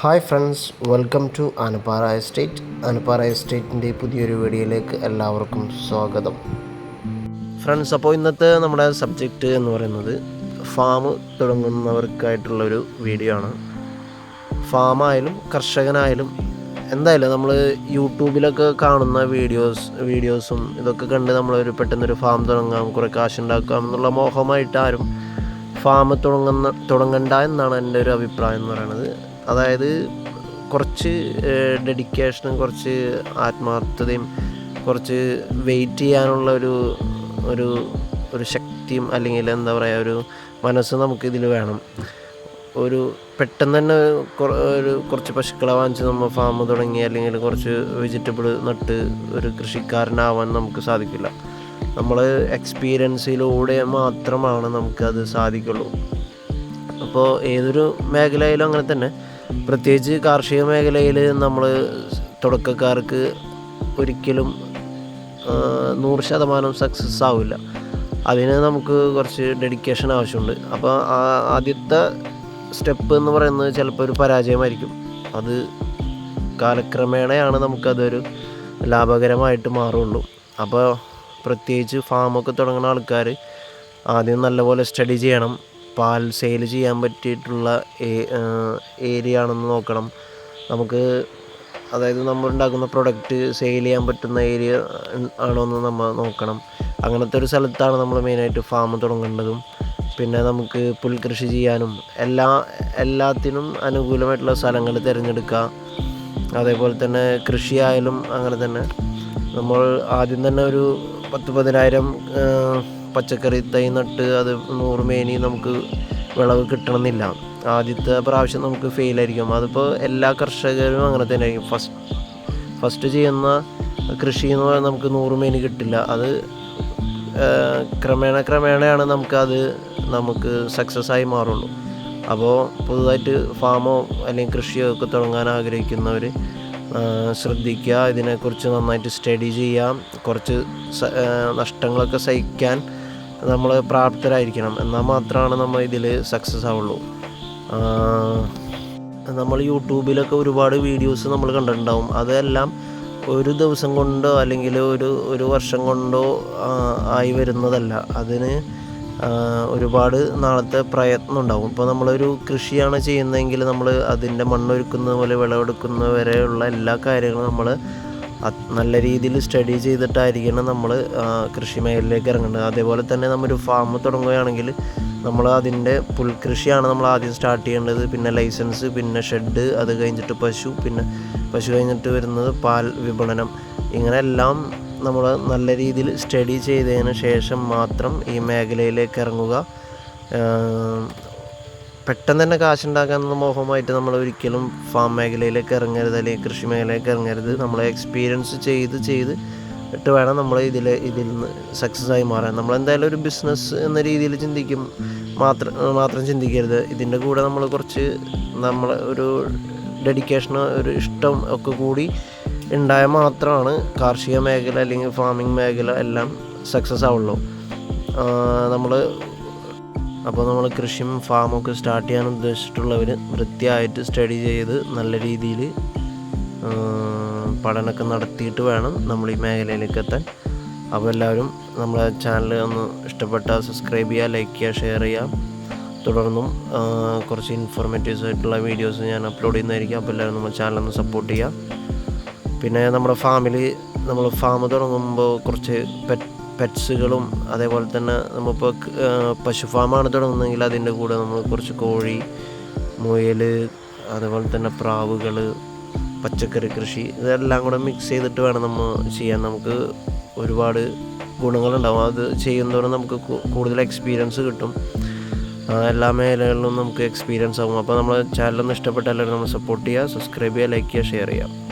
Hi friends welcome to Anupara estate. Anupara എസ്റ്റേറ്റിന്റെ പുതിയൊരു വീഡിയോയിലേക്ക് എല്ലാവർക്കും സ്വാഗതം. ഫ്രണ്ട്സ് അപ്പോൾ ഇന്നത്തെ നമ്മുടെ സബ്ജക്റ്റ് എന്ന് പറയുന്നത് ഫാം തുടങ്ങുന്നവർക്കായിട്ടുള്ളൊരു വീഡിയോ ആണ്. ഫാമായാലും കർഷകനായാലും എന്തായാലും നമ്മൾ യൂട്യൂബിലൊക്കെ കാണുന്ന വീഡിയോസ് വീഡിയോസും ഇതൊക്കെ കണ്ട് നമ്മളൊരു പെട്ടെന്നൊരു ഫാം തുടങ്ങാം കുറേ കാശുണ്ടാക്കാം എന്നുള്ള മോഹമായിട്ട് ആരും ഫാം തുടങ്ങുന്ന തുടങ്ങണ്ട എന്നാണ് എന്റെ ഒരു അഭിപ്രായം എന്ന് പറയുന്നത് അതായത് കുറച്ച് ഡെഡിക്കേഷനും കുറച്ച് ആത്മാർത്ഥതയും കുറച്ച് വെയിറ്റ് ചെയ്യാനുള്ള ഒരു ഒരു ഒരു ശക്തിയും അല്ലെങ്കിൽ എന്താ പറയുക ഒരു മനസ്സ് നമുക്കിതിൽ വേണം. ഒരു പെട്ടെന്ന് തന്നെ ഒരു കുറച്ച് പശുക്കളെ വാങ്ങിച്ച് നമ്മൾ ഫാം തുടങ്ങി അല്ലെങ്കിൽ കുറച്ച് വെജിറ്റബിൾ നട്ട് ഒരു കൃഷിക്കാരനാവാൻ നമുക്ക് സാധിക്കില്ല. നമ്മൾ എക്സ്പീരിയൻസിലൂടെ മാത്രമാണ് നമുക്കത് സാധിക്കുള്ളൂ. അപ്പോൾ ഏതൊരു മേഖലയിലും അങ്ങനെ തന്നെ. പ്രത്യേകിച്ച് കാർഷിക മേഖലയിൽ നമ്മൾ തുടക്കക്കാർക്ക് ഒരിക്കലും നൂറ് ശതമാനം സക്സസ് ആവില്ല. അതിന് നമുക്ക് കുറച്ച് ഡെഡിക്കേഷൻ ആവശ്യമുണ്ട്. അപ്പോൾ ആദ്യത്തെ സ്റ്റെപ്പ് എന്ന് പറയുന്നത് ചിലപ്പോൾ ഒരു പരാജയമായിരിക്കും. അത് കാലക്രമേണയാണ് നമുക്കതൊരു ലാഭകരമായിട്ട് മാറുള്ളൂ. അപ്പോൾ പ്രത്യേകിച്ച് ഫാമൊക്കെ തുടങ്ങുന്ന ആൾക്കാർ ആദ്യം നല്ലപോലെ സ്റ്റഡി ചെയ്യണം. പാൽ സെയിൽ ചെയ്യാൻ പറ്റിയിട്ടുള്ള ഏരിയ ആണെന്ന് നോക്കണം. നമുക്ക് അതായത് നമ്മൾ ഉണ്ടാക്കുന്ന പ്രൊഡക്റ്റ് സെയിൽ ചെയ്യാൻ പറ്റുന്ന ഏരിയ ആണോ എന്ന് നമ്മൾ നോക്കണം. അങ്ങനത്തെ ഒരു സ്ഥലത്താണ് നമ്മൾ മെയിനായിട്ട് ഫാം തുടങ്ങേണ്ടതും. പിന്നെ നമുക്ക് പുൽകൃഷി ചെയ്യാനും എല്ലാ എല്ലാത്തിനും അനുകൂലമായിട്ടുള്ള സ്ഥലങ്ങൾ തിരഞ്ഞെടുക്കുക. അതേപോലെ തന്നെ കൃഷിയായാലും അങ്ങനെ തന്നെ. നമ്മൾ ആദ്യം തന്നെ ഒരു പത്ത് പതിനായിരം പച്ചക്കറി തൈ നട്ട് അത് നൂറ് മേനി നമുക്ക് വിളവ് കിട്ടണമെന്നില്ല. ആദ്യത്തെ പ്രാവശ്യം നമുക്ക് ഫെയിലായിരിക്കും അതിപ്പോൾ എല്ലാ കർഷകരും അങ്ങനെ തന്നെ ആയിരിക്കും ഫസ്റ്റ് ഫസ്റ്റ് ചെയ്യുന്ന കൃഷി എന്ന് പറഞ്ഞാൽ നമുക്ക് നൂറ് മേനി കിട്ടില്ല. അത് ക്രമേണ ക്രമേണയാണ് നമുക്കത് നമുക്ക് സക്സസ് ആയി മാറുള്ളൂ. അപ്പോൾ പുതുതായിട്ട് ഫാമോ അല്ലെങ്കിൽ കൃഷിയോ ഒക്കെ തുടങ്ങാൻ ആഗ്രഹിക്കുന്നവർ ശ്രദ്ധിക്കുക. ഇതിനെക്കുറിച്ച് നന്നായിട്ട് സ്റ്റഡി ചെയ്യാം കുറച്ച് നഷ്ടങ്ങളൊക്കെ സഹിക്കാൻ നമ്മൾ പ്രാപ്തരായിരിക്കണം. എന്നാൽ മാത്രമാണ് നമ്മൾ ഇതിൽ സക്സസ് ആവുള്ളൂ. നമ്മൾ യൂട്യൂബിലൊക്കെ ഒരുപാട് വീഡിയോസ് നമ്മൾ കണ്ടിട്ടുണ്ടാവും. അതെല്ലാം ഒരു ദിവസം കൊണ്ടോ അല്ലെങ്കിൽ ഒരു ഒരു വർഷം കൊണ്ടോ ആയി വരുന്നതല്ല. അതിന് ഒരുപാട് നാളത്തെ പ്രയത്നം ഉണ്ടാവും. ഇപ്പോൾ നമ്മളൊരു കൃഷിയാണ് ചെയ്യുന്നതെങ്കിൽ നമ്മൾ അതിന്റെ മണ്ണൊരുക്കുന്നത് പോലെ വിളവെടുക്കുന്ന വരെയുള്ള എല്ലാ കാര്യങ്ങളും നമ്മൾ നല്ല രീതിയിൽ സ്റ്റഡി ചെയ്തിട്ടായിരിക്കണം നമ്മൾ കൃഷി മേഖലയിലേക്ക് ഇറങ്ങേണ്ടത്. അതേപോലെ തന്നെ നമ്മൊരു ഫാം തുടങ്ങുകയാണെങ്കിൽ നമ്മൾ അതിന്റെ പുൽകൃഷിയാണ് നമ്മൾ ആദ്യം സ്റ്റാർട്ട് ചെയ്യേണ്ടത്. പിന്നെ ലൈസൻസ് പിന്നെ ഷെഡ് അത് കഴിഞ്ഞിട്ട് പശു പിന്നെ പശു കഴിഞ്ഞിട്ട് വരുന്നത് പാൽ വിപണനം. ഇങ്ങനെ എല്ലാം നമ്മൾ നല്ല രീതിയിൽ സ്റ്റഡി ചെയ്തതിന് ശേഷം മാത്രം ഈ മേഖലയിലേക്ക് ഇറങ്ങുക. പെട്ടെന്ന് തന്നെ കാശുണ്ടാക്കാനുള്ള മോഹമായിട്ട് നമ്മൾ ഒരിക്കലും ഫാം മേഖലയിലേക്ക് ഇറങ്ങരുത് അല്ലെങ്കിൽ കൃഷി മേഖലയിലേക്ക് ഇറങ്ങരുത്. നമ്മൾ എക്സ്പീരിയൻസ് ചെയ്ത് ചെയ്ത് ഇട്ട് വേണം നമ്മൾ ഇതിൽ ഇതിൽ നിന്ന് സക്സസ് ആയി മാറാൻ. നമ്മൾ എന്തായാലും ഒരു ബിസിനസ് എന്ന രീതിയിൽ ചിന്തിക്കും. മാത്രം മാത്രം ചിന്തിക്കരുത്. ഇതിന്റെ കൂടെ നമ്മൾ കുറച്ച് നമ്മൾ ഒരു ഡെഡിക്കേഷൻ ഒരു ഇഷ്ടം ഒക്കെ കൂടി ഉണ്ടായാൽ മാത്രമാണ് കാർഷിക മേഖല അല്ലെങ്കിൽ ഫാമിംഗ് മേഖല എല്ലാം സക്സസ് ആവുള്ളൂ. നമ്മൾ അപ്പോൾ നമ്മൾ കൃഷിയും ഒക്കെ സ്റ്റാർട്ട് ചെയ്യാൻ ഉദ്ദേശിച്ചിട്ടുള്ളവർ വൃത്തിയായിട്ട് സ്റ്റഡി ചെയ്ത് നല്ല രീതിയിൽ പഠനമൊക്കെ നടത്തിയിട്ട് വേണം നമ്മൾ ഈ മേഖലയിലേക്ക് എത്താൻ. അപ്പോൾ എല്ലാവരും നമ്മളെ ചാനൽ ഒന്ന് ഇഷ്ടപ്പെട്ടാൽ സബ്സ്ക്രൈബ് ചെയ്യുക ലൈക്ക് ചെയ്യുക ഷെയർ ചെയ്യുക. തുടർന്നും കുറച്ച് ഇൻഫോർമേറ്റീവ്സ് ആയിട്ടുള്ള വീഡിയോസ് ഞാൻ അപ്ലോഡ് ചെയ്യുന്നതായിരിക്കും. അപ്പോൾ എല്ലാവരും നമ്മുടെ ചാനലൊന്ന് സപ്പോർട്ട് ചെയ്യുക. പിന്നെ നമ്മുടെ ഫാമിലി നമ്മൾ ഫാം തുടങ്ങുമ്പോൾ കുറച്ച് പെറ്റ് പെറ്റ്സുകളും അതേപോലെ തന്നെ നമ്മളിപ്പോൾ പശു ഫാമാണ് തുടങ്ങുന്നതെങ്കിൽ അതിന്റെ കൂടെ നമ്മൾ കുറച്ച് കോഴി മുയൽ അതുപോലെ തന്നെ പ്രാവുകൾ പച്ചക്കറി കൃഷി ഇതെല്ലാം കൂടെ മിക്സ് ചെയ്തിട്ട് വേണം നമ്മൾ ചെയ്യാൻ. നമുക്ക് ഒരുപാട് ഗുണങ്ങളുണ്ടാവും. അത് ചെയ്യുന്നതോടെ നമുക്ക് കൂടുതൽ എക്സ്പീരിയൻസ് കിട്ടും. എല്ലാ മേഖലകളിലും നമുക്ക് എക്സ്പീരിയൻസ് ആകും. അപ്പോൾ നമ്മൾ ചാനലൊന്ന് ഇഷ്ടപ്പെട്ടാലും നമ്മൾ സപ്പോർട്ട് ചെയ്യുക സബ്സ്ക്രൈബ് ചെയ്യുക ലൈക്ക് ചെയ്യുക ഷെയർ ചെയ്യുക.